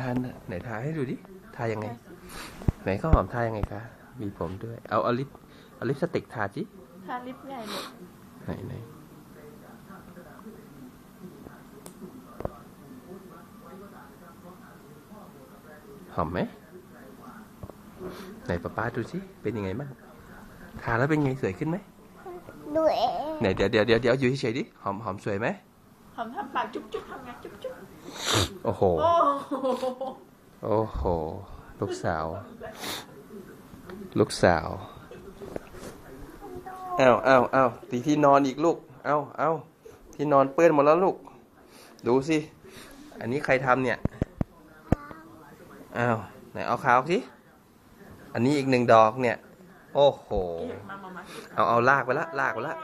ทานไหนทาให้ดูดิทายังไง ไหนข้าวหอมทายังไงคะมีผมด้วย เอาเอาลิปเอาลิปสติกทาจิทาลิปใหญ่เลยไหนไหนหอมไหมไหนป้าป้าดูสิเป็นยังไงบ้างทาแล้วเป็นไงสวยขึ้นไหมดูเองไหนเดี๋ยวเดี๋ยวเดี๋ยวเดี๋ยวอยู่เฉยๆดิหอมหอมสวยไหม หอมทำปากจุ๊บจุ๊บทำไงจุ๊บจุ๊บโอ้โห โอ้โหโอ้โห ลูกสาว ลูกสาวอ้าวอ้าวอ้าวตีที่นอนอีกลูกเอ้าเอ้าที่นอนเปื้อนหมดแล้วลูก ดูสิ อันนี้ใครทำเนี่ยอ้าวไหนเอาขาวสิ อันนี้อีกหนึ่งดอกเนี่ย โอ้โห มามามาเอาเอาลากไปละลากไปละ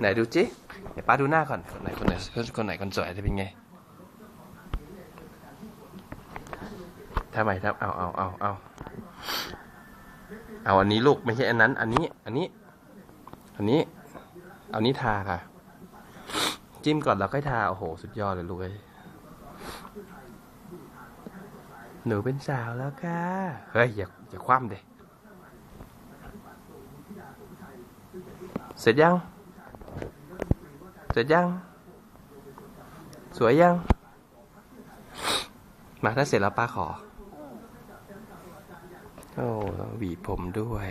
ไหนดูจิเดี๋ยวป้าดูหน้าก่อนคนไหนคนไหนคนไหนคนสวยจะเป็นไงทำไมครับเอาเอาเอาเอาเอาอันนี้ลูกไม่ใช่อันนั้น อันนี้ อันนี้ อันนี้ เอานี้ทาค่ะ จิ้มก่อนแล้วค่อยทา โอ้โห สุดยอดเลยลูกเอ้ยหนูเป็นสาวแล้วค่ะ เฮ้ย อย่าอย่าคว่ำเดเสร็จยัง เสร็จยัง สวยยัง มาถ้าเสร็จแล้วป้าขอ โอ้หวีผมด้วย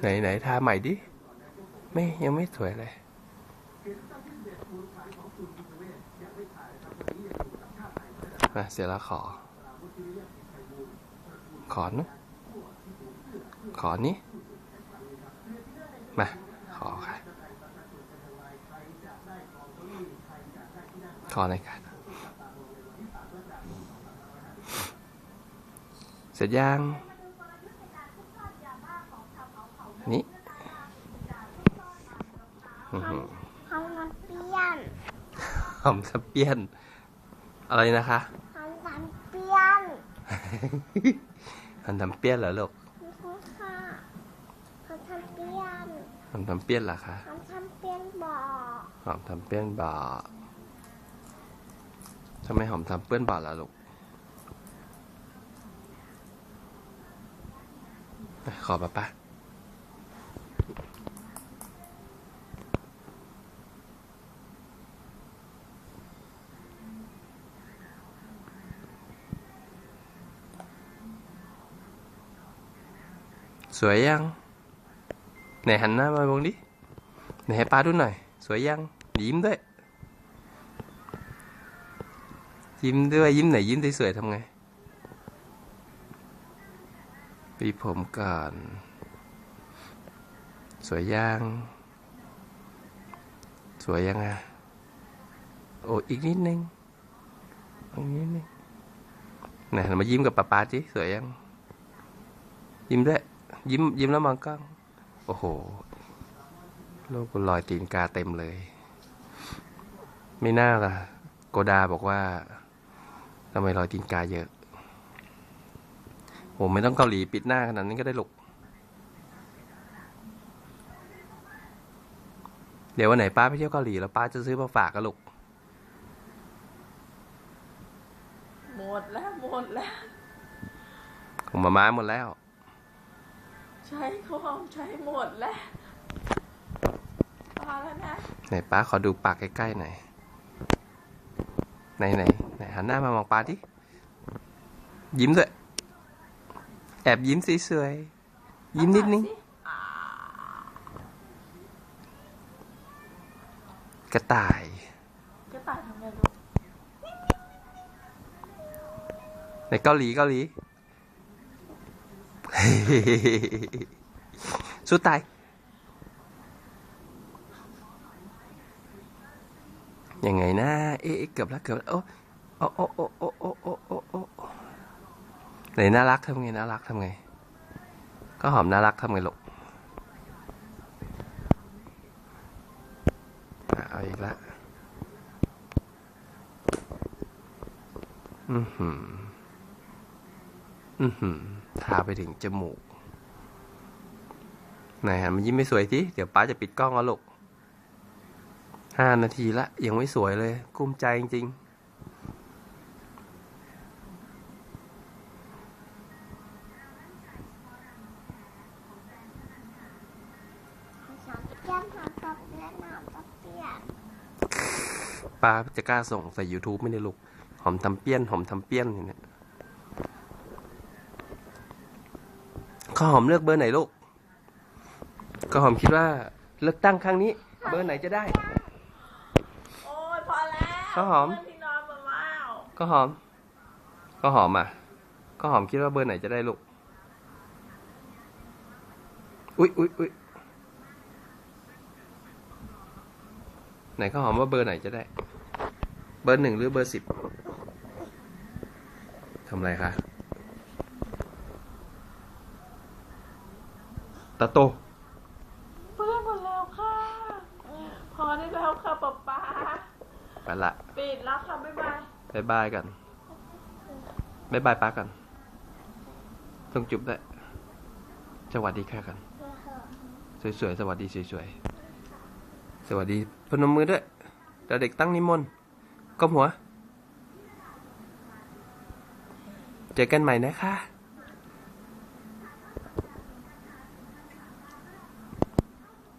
ไหนไหนทาใหม่ดิ ไม่ ยังไม่สวยเลย นะเสียละขอ ขอนะขอนี้มาขอค่ะ ขอใยค่ะเสร็จยังนี่หอมสะเปียน อะไรนะคะ นหันทำเปี้ยนเหรอลูกนี่คือค่ะทำทำเปรี้ยนหันทำเปี้ยนเหรอคะทำทำเปรี้ยนบ่อหอมทำเปี้ยนบ่อทำไมหอมทำเปี้ยนบ่อล่ะลูกอะขอป้าป้า สวยยัง ไหนหันหน้ามามองดิ ไหนให้ป้าดูหน่อย สวยยัง ยิ้มด้วย ยิ้มด้วย ยิ้มไหนยิ้มสวยๆทำไงปีผมก่อน สวยยัง สวยยังอะ โอ้อีกนิดนึงอีกนิดนึงไหนหันมายิ้มกับป้าป้าจิสวยยัง ยิ้มด้วย ยิ้ม ยิ้มแล้วมองกล้อง โอ้โห โลกรอยตีนกาเต็มเลย ไม่น่าล่ะ โกดาบอกว่าทำไมรอยตีนกาเยอะผมไม่ต้องเกาหลีปิดหน้าขนาดนี้ก็ได้หรอกเดี๋ยววันไหนป้าไปเที่ยวเกาหลีแล้วป้าจะซื้อมาฝากกันลูก หมดแล้ว หมดแล้ว ของมาม้าหมดแล้ว ใช้ของใช้หมดแล้วพอแล้วนะ ไหนป้าขอดูปากใกล้ๆหน่อย ไหนไหนไหนหันหน้ามามองป้าดิ ยิ้มด้วย แอบยิ้มสวยๆยิ้มนิดนึงอ่ากระต่าย กระต่ายทำไงลูกในเกาหลีเกาหลี สู้ตาย ยังไงนะ เอ๊ะเกือบแล้วเกือบแล้วโอ้โอ้โอ้โอ้โอ้โอ้โอ้โอ้โอ้ไหนน่ารักทำไงน่ารักทำไง ก็หอมน่ารักทำไงลูกเอาอีกละอือหืออือหือ ทาไปถึงจมูกไหนหันมายิ้มไม่สวยทีเดี๋ยวป้าจะปิดกล้องแล้วลูกห้านาทีละ ยังไม่สวยเลย กุ้มใจจริงหอมเปี้ยนหอมปับเปี้ยนหอมปับเปี้ยนๆป้าจะกล้าส่งใส่ YouTube ไม่ได้ลูก หอมทำเปี้ยน หอมทำเปี้ยนอย่างเนี่ย ข้าวหอมเลือกเบอร์ไหนลูกข้าวหอมคิดว่าเลือกตั้งครั้งนี้ เบอร์ไหนจะได้ โอ้ยพอแล้วข้าวหอม เพื่นที่นอนมาแล้วก็หอมก็หอมอะก็หอมคิดว่าเบอร์ไหนจะได้ลูก อุ๊ยอุ๊ยอุ๊ยไหนก็หอมว่าเบอร์ไหนจะได้ เบอร์หนึ่งหรือเบอร์สิบทำอะไรคะ ตาโตเพื่อนหมดแล้วค่ะ พอได้แล้วค่ะป๊าป๊าไปละ ปิดแล้วค่ะบ๊ายบายบายบายกันบายบายป้ากัน ต้องจุ๊บด้วยสวัสดีค่ะกัน สวยๆ สวัสดีสวยๆ สวัสดีพนมมือด้วยเดี๋ยวเด็กตั้งนิมนต์ก้มหัว เจอกันใหม่นะคะ